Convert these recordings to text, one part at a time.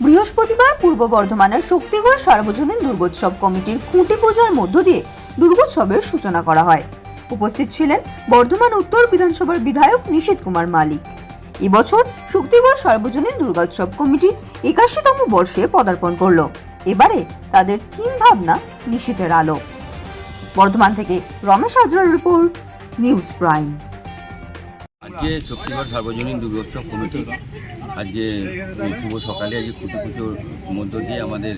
বৃহস্পতিবার পূর্ব বর্ধমানের শক্তিগড় সার্বজনীন দুর্গোৎসব কমিটির খুঁটি পূজার মধ্য দিয়ে দুর্গোৎসবের সূচনা করা হয়। উপস্থিত ছিলেন বর্ধমান উত্তর বিধানসভার বিধায়ক নিশীত কুমার মালিক। এবছর শক্তিগড় সার্বজনীন দুর্গোৎসব কমিটি একাশিতম বর্ষে পদার্পণ করল। এবারে তাদের থিম ভাবনা নিশীতের আলো। বর্ধমান থেকে রমেশ হাজরার রিপোর্ট, নিউজ প্রাইম। আজকে শক্তিগড় সার্বজনীন দুর্গোৎসব কমিটি, আজকে শুভ সকালে আজকে খুঁটি পুজোর মধ্য দিয়ে আমাদের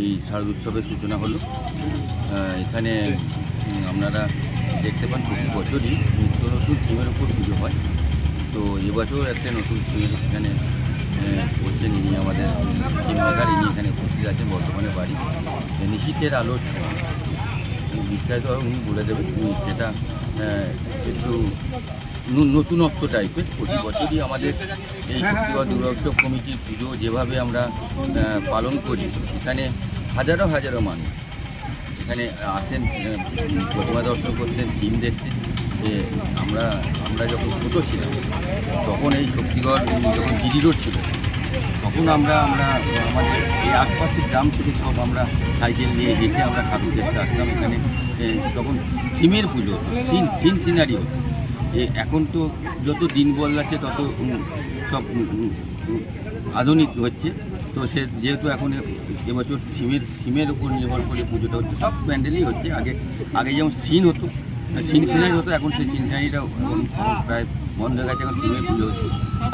এই শারদোৎসবের সূচনা হলো। এখানে আপনারা দেখতে পান প্রতি বছরই নিত্য নতুন থিমের উপর পুজো হয়। তো এবছর একটা নতুন থিমের এখানে করছেন ইনি আমাদের থিম মেকার ইনি এখানে উপস্থিত আছেন বর্তমানে বাড়ি। নিশীতের আলোর ছোঁয়া। বিস্তারিত উনি বলে দেবেন সেটা একটু নতুনত্ব টাইপের প্রতি বছরই আমাদের এই শক্তিগড় দুর্গোৎসব কমিটির পুজো যেভাবে আমরা পালন করি এখানে হাজারো হাজারো মানুষ এখানে আসেন প্রতিমা দর্শন করতেন থিম দেখতে যে আমরা আমরা যখন ছোটো ছিলাম তখন এই শক্তিগড় যখন জিডি রোড ছিল তখন আমরা আমরা আমাদের এই আশপাশের গ্রাম থেকে সব আমরা সাইকেল নিয়ে হেঁটে আমরা ঠাকুর দেখতে আসতাম এখানে। তখন থিমের পুজো, সিন সিন সিনারি হতো এখন তো যত দিন বদলাচ্ছে, তত সব আধুনিক হচ্ছে। তো সে যেহেতু এখন এবছর থিমের থিমের উপর নির্ভর করে পুজোটা হচ্ছে, সব প্যান্ডেলই হচ্ছে। আগে আগে যেমন সিন হতো সিন সিনারি হতো এখন সেই সিন সিনারিটাও এখন প্রায় বন্ধ হয়ে গেছে এখন থিমের পুজো হচ্ছে।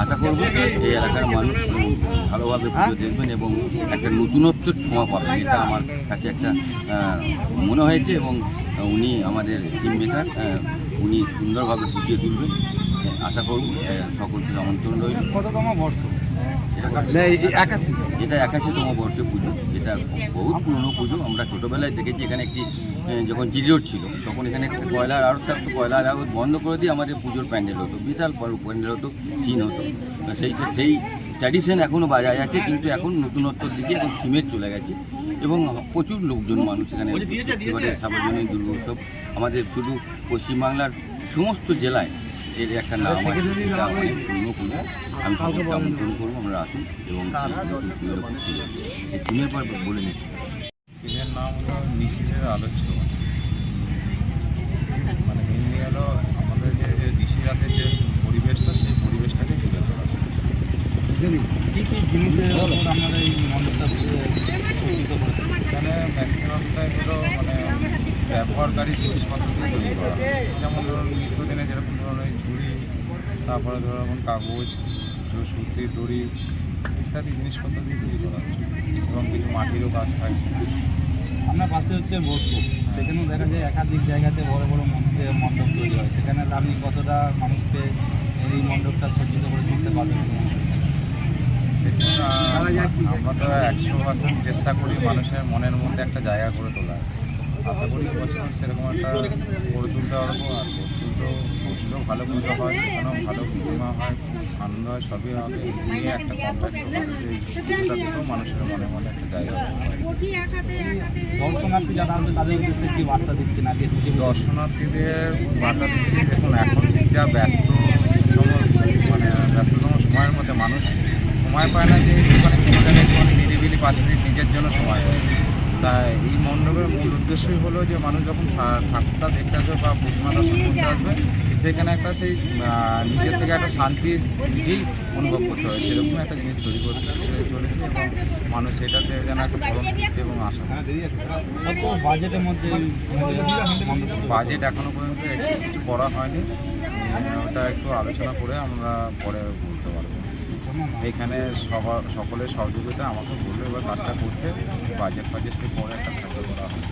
আশা করব এই এলাকার মানুষ ভালোভাবে পুজো দেখবেন এবং একটা নতুনত্ব ছোঁয়া পাবেন এটা আমার কাছে একটা মনে হয়েছে এবং উনি আমাদের টিম মেকার উনি সুন্দরভাবে বুঝিয়ে তুলবেন। আশা করব সকলকে আমন্ত্রণ রইল। কততম বর্ষ? এটা এটা একাশিতম বর্ষে পুজো। এটা বহুত পুরনো পুজো। আমরা ছোটোবেলায় দেখেছি এখানে একটি যখন জিরিওট ছিল তখন এখানে একটা কয়লার আড়ত থাকতো কয়লার আড়ত বন্ধ করে দিয়ে আমাদের পুজোর প্যান্ডেল হতো। বিশাল বড় প্যান্ডেল হতো সিন হতো। সেই সেই ট্র্যাডিশন এখনও বজায় আছে কিন্তু এখন নতুনত্বর দিকে এখন থিমের চলে গেছে। এবং প্রচুর লোকজন মানুষ এখানে সার্বজনীন দুর্গোৎসব আমাদের শুধু পশ্চিমবাংলার সমস্ত জেলায় এর একটা নাম আছে এটা অনেক পুরনো পুজো আমি সকলকে আমন্ত্রণ করব আমরা আসুন এবং থিমের পর বলে নিচ্ছি এর নাম হলো নিশিরের আলোচ্য মানে মেনলি হলো আমাদের যে যে যে পরিবেশটা সেই পরিবেশটাকে তুলে। ধরা কি কি জিনিসের আপনারা এই করেছেন এখানে ম্যাক্সিমামটাই হলো ব্যবহারকারী জিনিসপত্র দিয়ে তৈরি করা যেমন ধরুন নিত্যদিনে যেরকম ধরনের ঝুড়ি তারপরে ধরুন কাগজ সুতির দড়ি ইত্যাদি জিনিসপত্র দিয়ে তৈরি করা। এবং কিছু মাটিরও কাজ থাকে। আপনার পাশে হচ্ছে বোধপুর সেখানেও দেখা যায় একাধিক জায়গাতে বড় বড় মন্দিরে মণ্ডপ তৈরি হয়। সেখানে আপনি কতটা মানুষকে এই মণ্ডপটা সজ্জিত করে তুলতে পারবেন আমরা তো একশো পার্সেন্ট চেষ্টা করি মানুষের মনের মধ্যে একটা জায়গা করে তোলা আশা করি বছর সেরকম একটা করে তুলতে পারব আর বসুলও বসুলও ভালো পুজো হয় সেখানেও ভালো প্রতিমা হয় আনন্দ হয় সবই হবে নিয়ে একটা থেকেও মানুষের মনে মনে একটা জায়গা করে। দর্শনার্থী যারা আসবে তাদের উদ্দেশ্যে কি বার্তা দিচ্ছেন? আজকে দর্শনার্থীদের বার্তা দিচ্ছি দেখুন এখন যা ব্যস্ত মানে ব্যস্ততম সময়ের মধ্যে মানুষ সময় পায় না যে মানে কোনো জায়গায় নিরিবিলি পাঁচ মিনিট নিজের জন্য সময় পায়। তাই এই মণ্ডপের মূল উদ্দেশ্যই হলো যে মানুষ যখন ঠাকুরটা দেখতে আসবে বা প্রতিমা দর্শন করতে আসবে সেখানে একটা সেই নিজের থেকে একটা শান্তি নিজেই অনুভব করতে হয় সেরকম একটা জিনিস তৈরি করতে চলেছে এবং মানুষ সেটাতে যেন একটা ফলন এবং আশা। বাজেটের মধ্যে বাজেট এখনও পর্যন্ত একটু কিছু করা হয়নি ওটা একটু আলোচনা করে আমরা পরে বলতে পারব এখানে সবার সকলের সহযোগিতা আমাকে বলল এবার কাজটা করতে। বাজেট ফাজেট সে পরে একটা কাজ করা হয়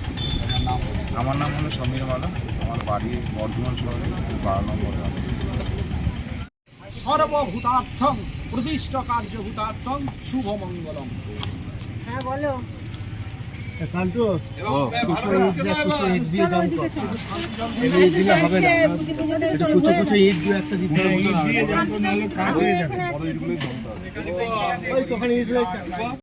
আমার নাম হলো সমীর মালা। আমার বাড়ি বর্ধমান শহরে বারো নম্বর সর্বভূতার্থম সর্বভূতার্থং কার্যভূতার্থম শুভ শুভমঙ্গলম। হ্যাঁ ইট ওই তো ওখানে ইট রয়েছে।